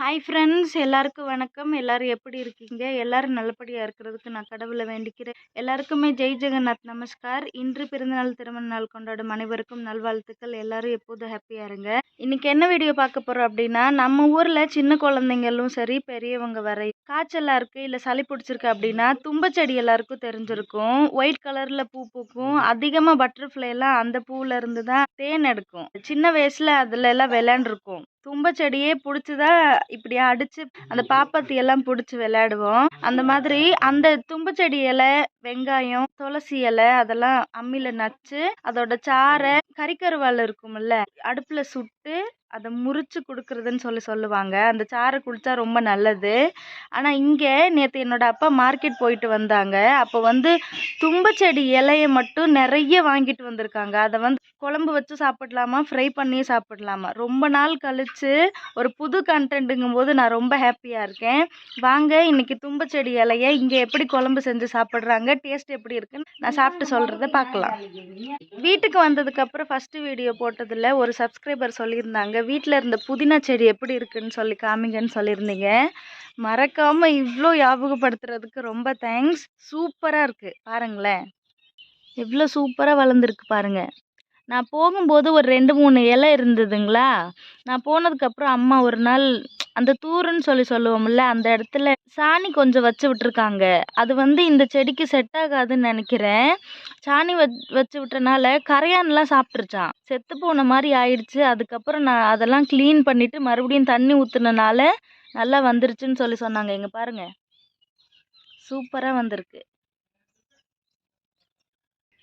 Hi friends எல்லாருக்கும் வணக்கம். எல்லாரும் எப்படி இருக்கீங்க? எல்லாரும் நல்லபடியாக இருக்கிறதுக்கு நான் கடவுளை வேண்டிக்கிறேன். எல்லாருக்குமே ஜெய் ஜெகநாத் நமஸ்கார். இன்று பிறந்தநாள் திருமண நாள் கொண்டாடும் அனைவருக்கும் நல்வாழ்த்துக்கள். எல்லாரும் எப்போதும் ஹாப்பியாக இருங்க. இன்னைக்கு என்ன வீடியோ பார்க்க போகிறோம் அப்படின்னா நம்ம ஊரில் சின்ன குழந்தைங்களும் சரி பெரியவங்க வரை காய்ச்சலாக இருக்குது இல்லை சளி பிடிச்சிருக்கு அப்படின்னா தும்பச்செடி எல்லாருக்கும் தெரிஞ்சிருக்கும். ஒயிட் கலரில் பூ பூக்கும். அதிகமாக பட்டர்ஃப்ளை எல்லாம் அந்த பூவில் இருந்து தான் தேன் எடுக்கும். சின்ன வயசில் அதில் எல்லாம் விளையாண்டுருக்கும். தும்பச்செடியே பிடிச்சிதான் இப்படி அடிச்சு அந்த பாப்பாத்தி எல்லாம் பிடிச்சி விளையாடுவோம். அந்த மாதிரி அந்த தும்பச்செடி இலை வெங்காயம் துளசி இலை அதெல்லாம் அம்மியில் நச்சு அதோட சாறை கறிக்கருவாள் இருக்கும்ல அடுப்பில் சுட்டு அதை முறிச்சு கொடுக்குறதுன்னு சொல்லி சொல்லுவாங்க. அந்த சாறை குடித்தா ரொம்ப நல்லது. ஆனால் இங்கே நேற்று என்னோட அப்பா மார்க்கெட் போயிட்டு வந்தாங்க. அப்போ வந்து தும்பச்செடி இலையை மட்டும் நிறைய வாங்கிட்டு வந்திருக்காங்க. அதை வந்து குழம்பு வச்சு சாப்பிடலாமா? ஃப்ரை பண்ணி சாப்பிடலாமா? ரொம்ப நாள் கழித்து ஒரு புது கண்டென்ட்டுங்கும் போது நான் ரொம்ப ஹாப்பியாக இருக்கேன். வாங்க இன்னைக்கு தும்பச்செடி இலையை இங்கே எப்படி குழம்பு செஞ்சு சாப்பிட்றாங்க? டேஸ்ட் எப்படி இருக்குன்னு நான் சாப்பிட்டு சொல்கிறத பார்க்கலாம். வீட்டுக்கு வந்ததுக்கப்புறம் ஃபஸ்ட்டு வீடியோ போட்டதில் ஒரு சப்ஸ்கிரைபர் சொல்லியிருந்தாங்க வீட்டில் இருந்த புதினா செடி எப்படி இருக்குன்னு சொல்லி காமிங்கன்னு சொல்லியிருந்தீங்க. மறக்காமல் இவ்வளோ ஞாபகப்படுத்துறதுக்கு ரொம்ப தேங்க்ஸ் சூப்பராக இருக்குது பாருங்களேன். எவ்வளோ சூப்பராக வளர்ந்துருக்கு பாருங்கள் நான் போகும்போது ஒரு ரெண்டு மூணு இலை இருந்ததுங்களா? நான் போனதுக்கப்புறம் அம்மா ஒரு நாள் அந்த தூருன்னு சொல்லி சொல்லுவோம்ல அந்த இடத்துல சாணி கொஞ்சம் வச்சு விட்டுருக்காங்க. அது வந்து இந்த செடிக்கு செட் ஆகாதுன்னு நினைக்கிறேன். சாணி வச்சு விட்டனால கரையான்லாம் சாப்பிட்ருச்சான் செத்து போன மாதிரி ஆயிடுச்சு. அதுக்கப்புறம் நான் அதெல்லாம் க்ளீன் பண்ணிவிட்டு மறுபடியும் தண்ணி ஊற்றுனனால நல்லா வந்துருச்சுன்னு சொல்லி சொன்னாங்க. இங்கே பாருங்கள் சூப்பராக வந்திருக்கு.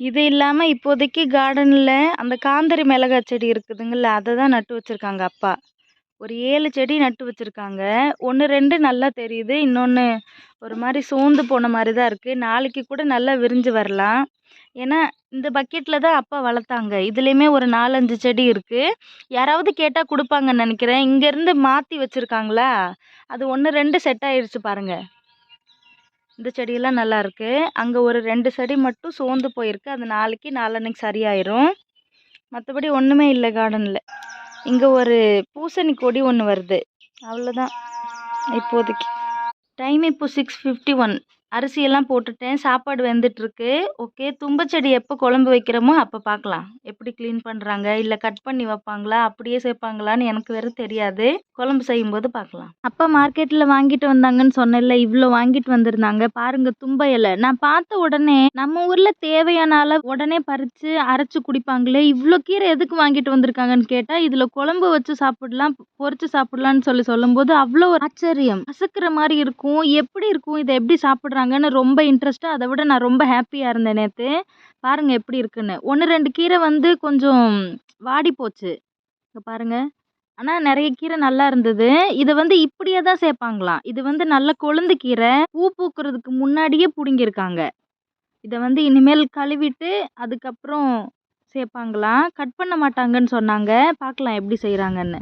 இது இல்லாமல் இப்போதைக்கு கார்டனில் அந்த காந்தரி மிளகாய் செடி இருக்குதுங்கள்ல அதை தான் நட்டு வச்சுருக்காங்க அப்பா. ஒரு ஏழு செடி நட்டு வச்சுருக்காங்க. ஒன்று ரெண்டு நல்லா தெரியுது இன்னொன்று ஒரு மாதிரி சோர்ந்து போன மாதிரி தான் இருக்குது நாளைக்கு கூட நல்லா விரிஞ்சு வரலாம். ஏன்னா இந்த பக்கெட்டில் தான் அப்பா வளர்த்தாங்க. இதுலேயுமே ஒரு நாலஞ்சு செடி இருக்குது யாராவது கேட்டால் கொடுப்பாங்கன்னு நினைக்கிறேன். இங்கேருந்து மாற்றி வச்சுருக்காங்களா? அது ஒன்று ரெண்டு செட் ஆயிடுச்சு பாருங்கள் இந்த செடியெல்லாம் நல்லாயிருக்கு அங்கே ஒரு ரெண்டு செடி மட்டும் சோர்ந்து போயிருக்கு. அது நாளைக்கு நாளன்னைக்கு சரியாயிரும். மற்றபடி ஒன்றுமே இல்லை கார்டனில் இங்கே ஒரு பூசணி கொடி ஒன்று வருது. அவ்வளோதான் இப்போதைக்கு. டைம் இப்போ சிக்ஸ் ஃபிஃப்டி ஒன் அரிசியெல்லாம் போட்டுட்டேன். சாப்பாடு வெந்துட்டுருக்கு. ஓகே. தும்பச்செடி எப்போ குழம்பு வைக்கிறோமோ அப்போ பார்க்கலாம். எப்படி க்ளீன் பண்ணுறாங்க இல்லை கட் பண்ணி வைப்பாங்களா? அப்படியே சேர்ப்பாங்களான்னு எனக்கு வேறு தெரியாது. குழம்பு செய்யும்போது பார்க்கலாம். அப்பா மார்க்கெட்டில் வாங்கிட்டு வந்தாங்கன்னு சொன்னேன்ல இவ்வளோ வாங்கிட்டு வந்திருந்தாங்க. பாருங்க தும்ப இலை. நான் பார்த்த உடனே நம்ம ஊரில் தேவையான அளவு உடனே பறித்து அரைச்சி குடிப்பாங்களே இவ்வளோ கீரை எதுக்கு வாங்கிட்டு வந்திருக்காங்கன்னு கேட்டால் இதில் குழம்பு வச்சு சாப்பிடலாம் பொறிச்சு சாப்பிடலான்னு சொல்லி சொல்லும்போது அவ்வளோ ஒரு ஆச்சரியம். அசக்கிற மாதிரி இருக்கும். எப்படி இருக்கும்? இதை எப்படி சாப்பிட்றாங்க? சாப்பிட்றாங்கன்னு ரொம்ப இன்ட்ரெஸ்ட்டாக அதை விட நான் ரொம்ப ஹாப்பியாக இருந்தேன் நேற்று பாருங்கள் எப்படி இருக்குன்னு. ஒன்று ரெண்டு கீரை வந்து கொஞ்சம் வாடி போச்சு. இங்கே பாருங்கள் ஆனால் நிறைய கீரை நல்லா இருந்தது. இதை வந்து இப்படியே தான் சேர்ப்பாங்களாம். இது வந்து நல்ல கொழுந்து கீரை பூ பூக்கிறதுக்கு முன்னாடியே பிடுங்கியிருக்காங்க. இதை வந்து இனிமேல் கழுவிட்டு அதுக்கப்புறம் சேர்ப்பாங்களாம். கட் பண்ண மாட்டாங்கன்னு சொன்னாங்க. பார்க்கலாம் எப்படி செய்கிறாங்கன்னு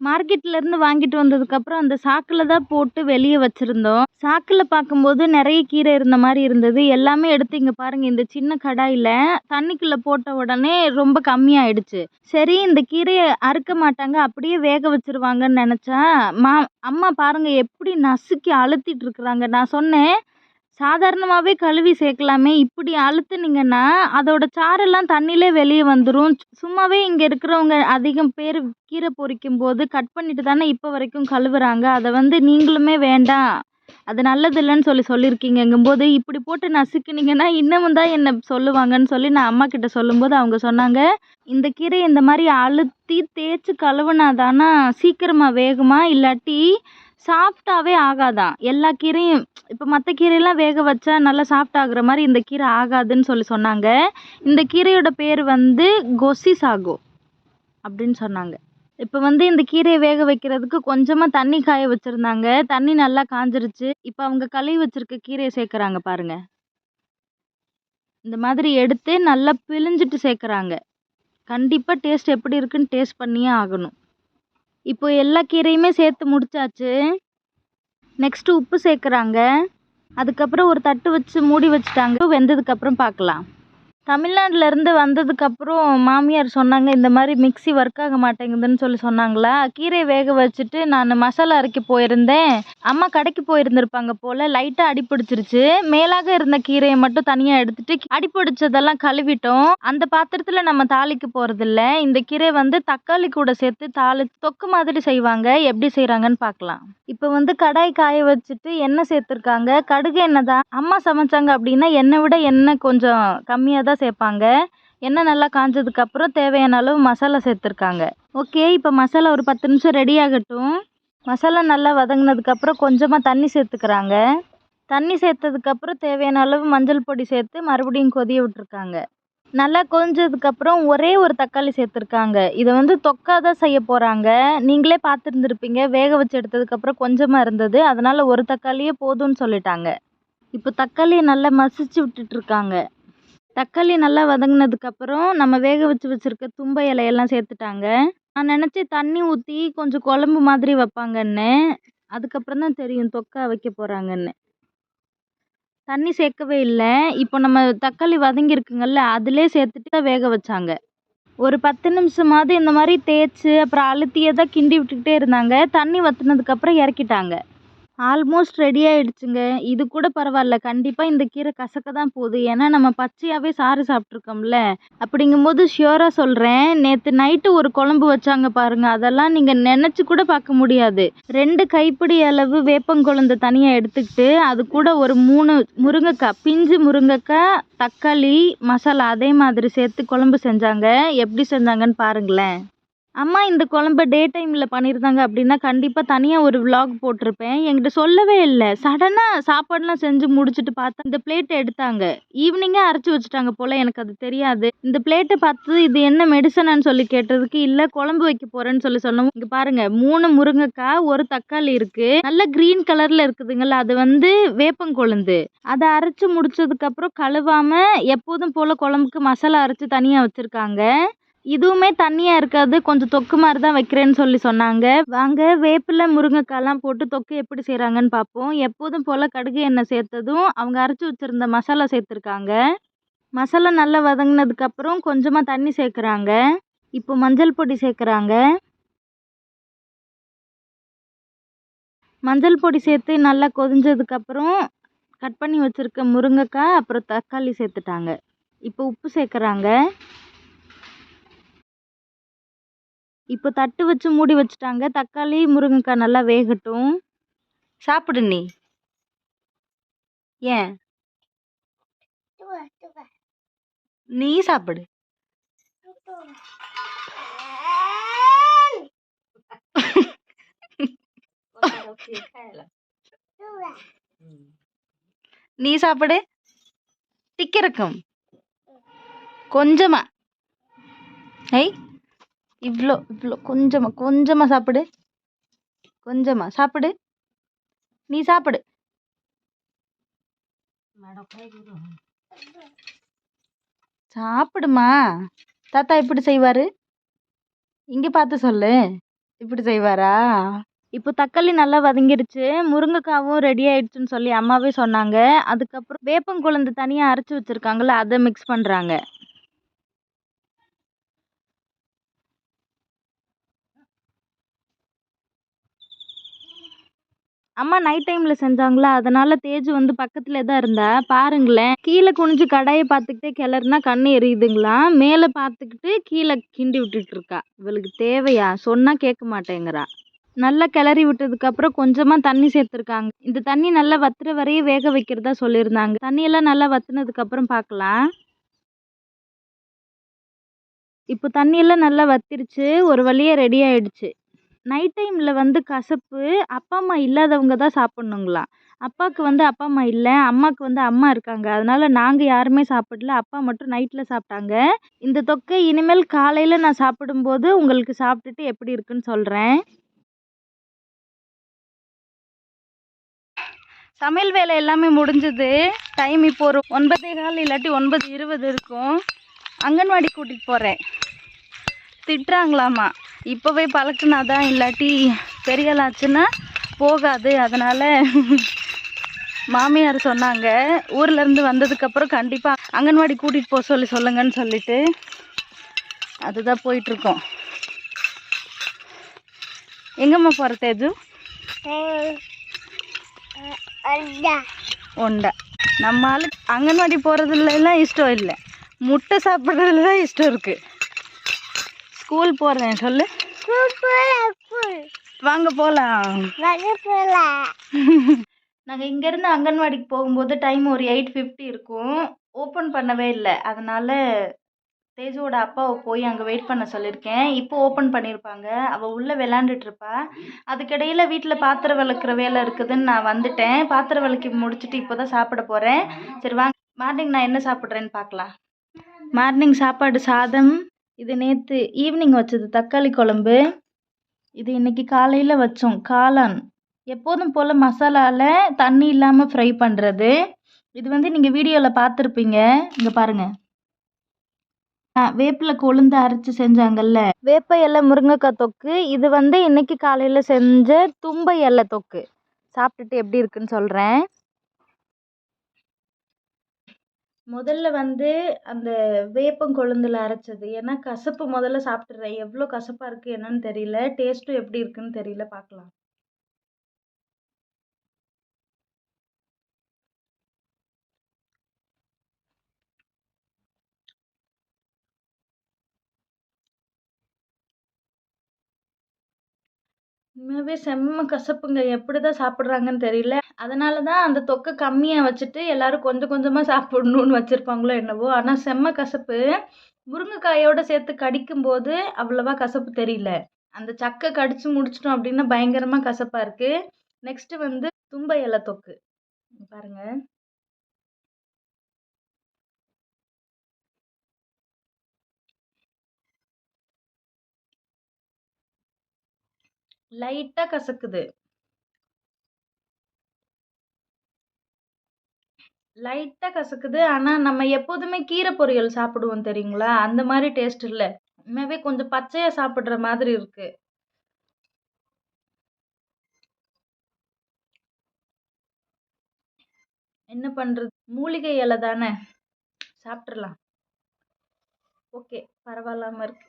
மார்க்கெட்லேருந்து வாங்கிட்டு வந்ததுக்கப்புறம் அந்த சாக்கில் தான் போட்டு வெளியே வச்சுருந்தோம். சாக்கில் பார்க்கும்போது நிறைய கீரை இருந்த மாதிரி இருந்தது. எல்லாமே எடுத்து இங்கே பாருங்கள் இந்த சின்ன கடாயில் தண்ணிக்குள்ளே போட்ட உடனே ரொம்ப கம்மியாயிடுச்சு. சரி இந்த கீரையை அறுக்க மாட்டாங்க அப்படியே வேக வச்சிருவாங்கன்னு நினச்சா மா அம்மா பாருங்கள் எப்படி நசுக்கி அழுத்திட்டு இருக்கிறாங்க. நான் சொன்னேன் சாதாரணமாகவே கழுவி சேர்க்கலாமே. இப்படி அழுத்துனீங்கன்னா அதோட சாரெல்லாம் தண்ணியிலே வெளியே வந்துடும் சும்மாவே இங்கே இருக்கிறவங்க அதிகம் பேர் கீரை பொரிக்கும் போது கட் பண்ணிட்டு தானே இப்போ வரைக்கும் கழுவுறாங்க. அதை வந்து நீங்களுமே வேண்டாம். அது நல்லது இல்லைன்னு சொல்லி சொல்லியிருக்கீங்கங்கும்போது இப்படி போட்டு நசுக்குனீங்கன்னா இன்னமும் தான் என்ன சொல்லுவாங்கன்னு சொல்லி நான் அம்மா கிட்ட சொல்லும்போது அவங்க சொன்னாங்க இந்த கீரை இந்த மாதிரி அழுத்தி தேய்ச்சி கழுவுனாதானா சீக்கிரமாக வேகுமா? இல்லாட்டி சாஃப்டாகவே ஆகாதாம் எல்லா கீரையும் இப்போ மற்ற கீரையெல்லாம் வேக வச்சா நல்லா சாஃப்ட் ஆகுற மாதிரி இந்த கீரை ஆகாதுன்னு சொல்லி சொன்னாங்க. இந்த கீரையோட பேர் வந்து கொசி சாகோ அப்படின்னு சொன்னாங்க. இப்போ வந்து இந்த கீரையை வேக வைக்கிறதுக்கு கொஞ்சமாக தண்ணி காய வச்சுருந்தாங்க. தண்ணி நல்லா காஞ்சிருச்சு. இப்போ அவங்க கழுவி வச்சுருக்க கீரையை சேர்க்குறாங்க பாருங்கள் இந்த மாதிரி எடுத்து நல்லா பிழிஞ்சிட்டு சேர்க்குறாங்க. கண்டிப்பாக டேஸ்ட் எப்படி இருக்குன்னு டேஸ்ட் பண்ணியே ஆகணும். இப்போ எல்லா கீரையுமே சேர்த்து முடிச்சாச்சு. நெக்ஸ்ட்டு உப்பு சேர்க்குறாங்க. அதுக்கப்புறம் ஒரு தட்டு வச்சு மூடி வச்சுட்டாங்க. வெந்ததுக்கப்புறம் பார்க்கலாம். தமிழ்நாட்டிலேருந்து வந்ததுக்கப்புறம் மாமியார் சொன்னாங்க இந்த மாதிரி மிக்ஸி ஒர்க் ஆக மாட்டேங்குதுன்னு சொல்லி சொன்னாங்களா? கீரையை வேக வச்சுட்டு நான் மசாலா அரைக்க போயிருந்தேன். அம்மா கடைக்கு போயிருந்திருப்பாங்க போல் லைட்டாக அடிப்பிடிச்சிருச்சு மேலாக இருந்த கீரையை மட்டும் தனியாக எடுத்துட்டு அடிப்பிடிச்சதெல்லாம் கழுவிட்டோம். அந்த பாத்திரத்தில் நம்ம தாளிக்க போகிறதில்ல இந்த கீரை வந்து தக்காளி கூட சேர்த்து தாளி தொக்கு மாதிரி செய்வாங்க. எப்படி செய்கிறாங்கன்னு பார்க்கலாம். இப்போ வந்து கடாய் காய வச்சுட்டு எண்ணெய் சேர்த்துருக்காங்க. கடுகு எண்ணெய் தான். அம்மா சமைச்சாங்க அப்படின்னா எண்ணெய் விட எண்ணெய் கொஞ்சம் கம்மியாக தான் சேர்ப்பாங்க. எண்ணெய் நல்லா காஞ்சதுக்கப்புறம் தேவையான அளவு மசாலா சேர்த்துருக்காங்க. ஓகே இப்போ மசாலா ஒரு பத்து நிமிஷம் ரெடி ஆகட்டும். மசாலா நல்லா வதங்கினதுக்கப்புறம் கொஞ்சமாக தண்ணி சேர்த்துக்கிறாங்க. தண்ணி சேர்த்ததுக்கப்புறம் தேவையான அளவு மஞ்சள் பொடி சேர்த்து மறுபடியும் கொதிய விட்டுருக்காங்க. நல்லா கொதிஞ்சதுக்கப்புறம் ஒரே ஒரு தக்காளி சேர்த்துருக்காங்க. இதை வந்து தொக்கா தான் செய்ய போகிறாங்க நீங்களே பார்த்துருந்துருப்பீங்க. வேக வச்சு எடுத்ததுக்கப்புறம் கொஞ்சமாக இருந்தது. அதனால் ஒரு தக்காளியே போதும்னு சொல்லிட்டாங்க. இப்போ தக்காளியை நல்லா மசிச்சு விட்டுட்ருக்காங்க தக்காளி நல்லா வதங்கினதுக்கப்புறம் நம்ம வேக வச்சு வச்சுருக்க தும்பை இலையெல்லாம் சேர்த்துட்டாங்க. நான் நினச்சேன் தண்ணி ஊற்றி கொஞ்சம் குழம்பு மாதிரி வைப்பாங்கன்னு அதுக்கப்புறம் தான் தெரியும் தொக்கா வைக்க போகிறாங்கன்னு தண்ணி சேர்க்கவே இல்லை. இப்போ நம்ம தக்காளி வதங்கியிருக்குங்கள்ல அதிலே சேர்த்துட்டு தான் வேக வச்சாங்க. ஒரு பத்து நிமிஷமாவது இந்த மாதிரி தேய்ச்சி அப்புறம் அழுத்தியே தான் கிண்டி விட்டுக்கிட்டே இருந்தாங்க. தண்ணி வற்றினதுக்கப்புறம் இறக்கிட்டாங்க. ஆல்மோஸ்ட் ரெடி ஆகிடுச்சுங்க இது கூட பரவாயில்ல. கண்டிப்பாக இந்த கீரை கசக்க தான் போகுது. ஏன்னா நம்ம பச்சையாகவே சாறு சாப்பிட்ருக்கோம்ல அப்படிங்கும்போது ஷியோராக சொல்கிறேன் நேற்று நைட்டு ஒரு குழம்பு வச்சாங்க பாருங்கள் அதெல்லாம் நீங்கள் நினச்சி கூட பார்க்க முடியாது. ரெண்டு கைப்பிடி அளவு வேப்பங்குழந்தை தனியாக எடுத்துக்கிட்டு அது கூட ஒரு மூணு முருங்கைக்காய் பிஞ்சு முருங்கைக்காய் தக்காளி மசாலா அதே மாதிரி சேர்த்து குழம்பு செஞ்சாங்க. எப்படி செஞ்சாங்கன்னு பாருங்களேன். அம்மா இந்த குழம்ப டே டைமில் பண்ணியிருந்தாங்க அப்படின்னா கண்டிப்பாக தனியாக ஒரு விலாக் போட்டிருப்பேன். என்கிட்ட சொல்லவே இல்லை. சடனாக சாப்பாடுலாம் செஞ்சு முடிச்சுட்டு பார்த்தா இந்த பிளேட்டை எடுத்தாங்க. ஈவினிங்கே அரைச்சி வச்சுட்டாங்க போல் எனக்கு அது தெரியாது. இந்த பிளேட்டை பார்த்து இது என்ன மெடிசனான்னு சொல்லி கேட்டதுக்கு இல்லை குழம்பு வைக்க போகிறேன்னு சொல்லி சொன்னோம் இங்கே பாருங்கள் மூணு முருங்கைக்காய் ஒரு தக்காளி இருக்குது நல்லா க்ரீன் கலரில் இருக்குதுங்களா அது வந்து வேப்பங்கொழுந்து அதை அரைச்சி முடிச்சதுக்கப்புறம் கழுவாமல் எப்போதும் போல் குழம்புக்கு மசாலா அரைச்சி தனியாக வச்சுருக்காங்க. இதுவுமே தண்ணியாக இருக்காது. கொஞ்சம் தொக்கு மாதிரி தான் வைக்கிறேன்னு சொல்லி சொன்னாங்க. வாங்க வேப்பில முருங்கைக்காய்லாம் போட்டு தொக்கு எப்படி செய்கிறாங்கன்னு பார்ப்போம். எப்போதும் போல் கடுகு எண்ணெய் சேர்த்ததும் அவங்க அரைச்சி வச்சுருந்த மசாலா சேர்த்துருக்காங்க. மசாலா நல்லா வதங்கினதுக்கப்புறம் கொஞ்சமாக தண்ணி சேர்க்குறாங்க. இப்போ மஞ்சள் பொடி சேர்க்குறாங்க. மஞ்சள் பொடி சேர்த்து நல்லா கொதிஞ்சதுக்கப்புறம் கட் பண்ணி வச்சுருக்க முருங்கைக்காய் அப்புறம் தக்காளி சேர்த்துட்டாங்க. இப்போ உப்பு சேர்க்குறாங்க. இப்போ தட்டு வச்சு மூடி வச்சுட்டாங்க. தக்காளி முருங்கைக்காய் நல்லா வேகட்டும். சாப்பிடு நீ. ஏன்? நீ சாப்பிடு. நீ சாப்பிடு. திக்கிறக்கும் கொஞ்சமா. ஐ இவ்வளோ இவ்வளோ கொஞ்சமாக கொஞ்சமாக சாப்பிடு. கொஞ்சமாக சாப்பிடு. நீ சாப்பிடு. சாப்பிடுமா? தாத்தா இப்படி செய்வாரு? இங்கே பார்த்து சொல்லு. இப்படி செய்வாரா? இப்போ தக்காளி நல்லா வதங்கிடுச்சு முருங்கைக்காவும் ரெடி ஆயிடுச்சுன்னு சொல்லி அம்மாவே சொன்னாங்க. அதுக்கப்புறம் வேப்பங்குழந்து தனியாக அரைச்சி வச்சிருக்காங்கல்ல அதை மிக்ஸ் பண்ணுறாங்க அம்மா நைட் டைமில் செஞ்சாங்களா? அதனால தேஜு வந்து பக்கத்தில் தான் இருந்தா. பாருங்களேன். கீழே குனிஞ்சு கடாயை பார்த்துக்கிட்டே கிளறுனா கண்ணு எரியுதுங்களா? மேலே பார்த்துக்கிட்டு கீழே கிண்டி விட்டுட்டு இருக்கா. இவளுக்கு தேவையா? சொன்னால் கேட்க மாட்டேங்கிறா. நல்லா கிளறி விட்டதுக்கப்புறம் கொஞ்சமாக தண்ணி சேர்த்துருக்காங்க. இந்த தண்ணி நல்லா வத்துற வரையும் வேக வைக்கிறதா சொல்லியிருந்தாங்க. தண்ணியெல்லாம் நல்லா வத்துனதுக்கப்புறம் பார்க்கலாம். இப்போ தண்ணியெல்லாம் நல்லா வத்திருச்சு. ஒரு வழியாக ரெடி ஆயிடுச்சு. நைட் டைமில் வந்து கசப்பு அப்பா அம்மா இல்லாதவங்க தான் சாப்பிட்ணுங்களாம் அப்பாவுக்கு வந்து அப்பா அம்மா இல்லை அம்மாவுக்கு வந்து அம்மா இருக்காங்க. அதனால் நாங்கள் யாருமே சாப்பிடல. அப்பா மட்டும் நைட்டில் சாப்பிட்டாங்க. இந்த தொக்கை இனிமேல் காலையில் நான் சாப்பிடும்போது உங்களுக்கு சாப்பிட்டுட்டு எப்படி இருக்குன்னு சொல்கிறேன் சமையல் வேலை எல்லாமே முடிஞ்சது. டைம் இப்போ ஒரு ஒன்பதே கால் இல்லாட்டி ஒன்பது இருபது இருக்கும். அங்கன்வாடி கூட்டிகிட்டு போகிறேன் திட்டுறாங்களாமா? இப்போவே பழக்கினாதான் இல்லாட்டி பெரியலாச்சுன்னா போகாது. அதனால் மாமியார் சொன்னாங்க. ஊர்லேருந்து வந்ததுக்கப்புறம் கண்டிப்பாக அங்கன்வாடி கூட்டிகிட்டு போக சொல்லி சொல்லுங்கன்னு சொல்லிட்டு அதுதான் போயிட்டுருக்கோம் எங்கம்மா போகிற தேஜு? ஒண்டா. நம்ம ஆளு அங்கன்வாடி போகிறதுலாம் இஷ்டம் இல்லை. முட்டை சாப்பிட்றதுல தான் இஷ்டம் இருக்குது ஸ்கூல் போகிறேன் சொல்லு. வாங்க போலாம். நாங்கள் இங்கேருந்து அங்கன்வாடிக்கு போகும்போது டைம் ஒரு எயிட் ஃபிஃப்டி இருக்கும். ஓப்பன் பண்ணவே இல்லை. அதனால தேஜுவோட அப்பாவை போய் அங்கே வெயிட் பண்ண சொல்லியிருக்கேன் இப்போ ஓப்பன் பண்ணியிருப்பாங்க அவள் உள்ளே விளாண்டுட்டு இருப்பா. அதுக்கிடையில் வீட்டில் பாத்திரம் விளக்குற வேலை இருக்குதுன்னு நான் வந்துட்டேன். பாத்திரம் விளக்கி முடிச்சுட்டு இப்போ தான் சாப்பிட போகிறேன் சரி வாங்க. மார்னிங் நான் என்ன சாப்பிட்றேன்னு பார்க்கலாம். மார்னிங் சாப்பாடு சாதம் இது நேற்று ஈவினிங் வச்சது தக்காளி குழம்பு. இது இன்னைக்கு காலையில் வச்சோம். காளான். எப்போதும் போல் மசாலாவில் தண்ணி இல்லாமல் ஃப்ரை பண்ணுறது இது வந்து நீங்கள் வீடியோவில் பார்த்துருப்பீங்க இங்கே பாருங்கள் ஆ வேப்பிலை கொழுந்து அரைச்சி செஞ்சாங்கல்ல. வேப்ப இலை முருங்கைக்காய் தொக்கு. இது வந்து இன்னைக்கு காலையில் செஞ்ச தும்பை இலை தொக்கு. சாப்பிட்டுட்டு எப்படி இருக்குன்னு சொல்கிறேன் முதல்ல வந்து அந்த வேப்பங்கொழுந்தில் அரைச்சது. ஏன்னா கசப்பு முதல்ல சாப்பிட்றேன் எவ்வளோ கசப்பாக இருக்குது என்னன்னு தெரியல. டேஸ்ட்டும் எப்படி இருக்குன்னு தெரியல. பார்க்கலாம். உண்மையாகவே செம்ம கசப்புங்க. எப்படி தான் சாப்பிட்றாங்கன்னு தெரியல. அதனால தான் அந்த தொக்கை கம்மியாக வச்சுட்டு எல்லாரும் கொஞ்சம் கொஞ்சமாக சாப்பிடணுன்னு வச்சுருப்பாங்களோ என்னவோ. ஆனால் செம்ம கசப்பு. முருங்கைக்காயோட சேர்த்து கடிக்கும்போது அவ்வளோவா கசப்பு தெரியல. அந்த சக்கை கடிச்சு முடிச்சிட்டோம் அப்படின்னா பயங்கரமாக கசப்பாக இருக்குது நெக்ஸ்ட்டு வந்து தும்பை இலை தொக்கு. பாருங்கள் லைட்டாக கசக்குது. லைட்டாக கசக்குது. ஆனால் நம்ம எப்போதுமே கீரை பொரியல் சாப்பிடுவோம் தெரியுங்களா? அந்த மாதிரி டேஸ்ட் இல்லை. உண்மையாகவே கொஞ்சம் பச்சையாக சாப்பிட்ற மாதிரி இருக்கு. என்ன பண்ணுறது மூலிகை இலை தானே? சாப்பிட்றலாம் ஓகே பரவாயில்லாம இருக்கு.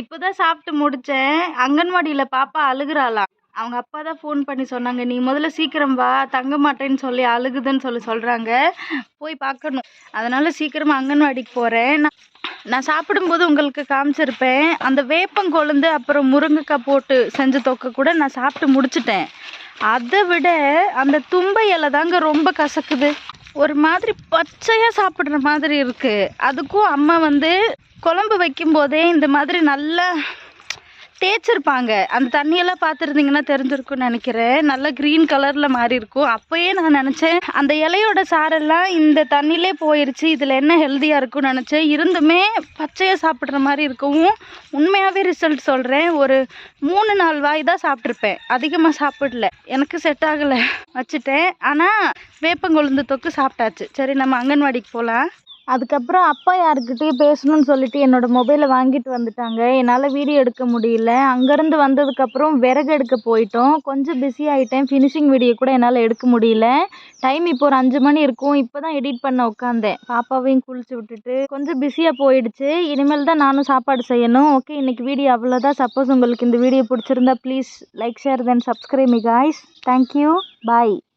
இப்போதான் சாப்பிட்டு முடிச்சேன். அங்கன்வாடியில் பாப்பா அழுகுறாளாம். அவங்க அப்பா தான் ஃபோன் பண்ணி சொன்னாங்க நீ முதல்ல சீக்கிரம் வா தங்க மாட்டேன்னு சொல்லி அழுகுதுன்னு சொல்லி சொல்கிறாங்க போய் பார்க்கணும். அதனால சீக்கிரமாக அங்கன்வாடிக்கு போகிறேன் நான் நான் சாப்பிடும்போது உங்களுக்கு காமிச்சிருப்பேன். அந்த வேப்பங்கொழுந்து அப்புறம் முருங்கைக்காய் போட்டு செஞ்ச தொக்க கூட நான் சாப்பிட்டு முடிச்சிட்டேன். அதை விட அந்த தும்பை இலை தாங்க ரொம்ப கசக்குது. ஒரு மாதிரி பச்சையாக சாப்பிட்ற மாதிரி இருக்குது அதுக்கும் அம்மா வந்து குழம்பு வைக்கும்போதே இந்த மாதிரி நல்லா தேய்ச்சிருப்பாங்க. அந்த தண்ணியெல்லாம் பார்த்துருந்தீங்கன்னா தெரிஞ்சிருக்கும்னு நினைக்கிறேன். நல்லா க்ரீன் கலரில் மாறி இருக்கும். அப்போயே நான் நினச்சேன் அந்த இலையோட சாரெல்லாம் இந்த தண்ணியிலே போயிடுச்சு இதில் என்ன ஹெல்த்தியாக இருக்கும்னு நினச்சேன். இருந்துமே பச்சையாக சாப்பிட்ற மாதிரி இருக்கவும் உண்மையாகவே ரிசல்ட் சொல்கிறேன் ஒரு மூணு நாள் வாய் தான் சாப்பிட்ருப்பேன் அதிகமாக சாப்பிடல. எனக்கு செட் ஆகலை. வச்சுட்டேன். ஆனால் வேப்பங்கொழுந்து தொக்கு சாப்பிட்டாச்சு. சரி நம்ம அங்கன்வாடிக்கு போகலாம் அதுக்கப்புறம் அப்பா யாருக்கிட்டேயும் பேசணும்னு சொல்லிட்டு என்னோடய மொபைலை வாங்கிட்டு வந்துட்டாங்க. என்னால் வீடியோ எடுக்க முடியல. அங்கேருந்து வந்ததுக்கப்புறம் விறகு எடுக்க போயிட்டோம். கொஞ்சம் பிஸி ஆகிட்டேன் ஃபினிஷிங் வீடியோ கூட என்னால் எடுக்க முடியல. டைம் இப்போ ஒரு அஞ்சு மணி இருக்கும். இப்போ தான் எடிட் பண்ண உட்காந்தேன் பாப்பாவையும் குளிச்சு விட்டுட்டு கொஞ்சம் பிஸியாக போயிடுச்சு. இனிமேல் தான் நானும் சாப்பாடு செய்யணும். ஓகே இன்னைக்கு வீடியோ அவ்வளோதான் சப்போஸ் உங்களுக்கு இந்த வீடியோ பிடிச்சிருந்தா please like share then subscribe me guys thank you bye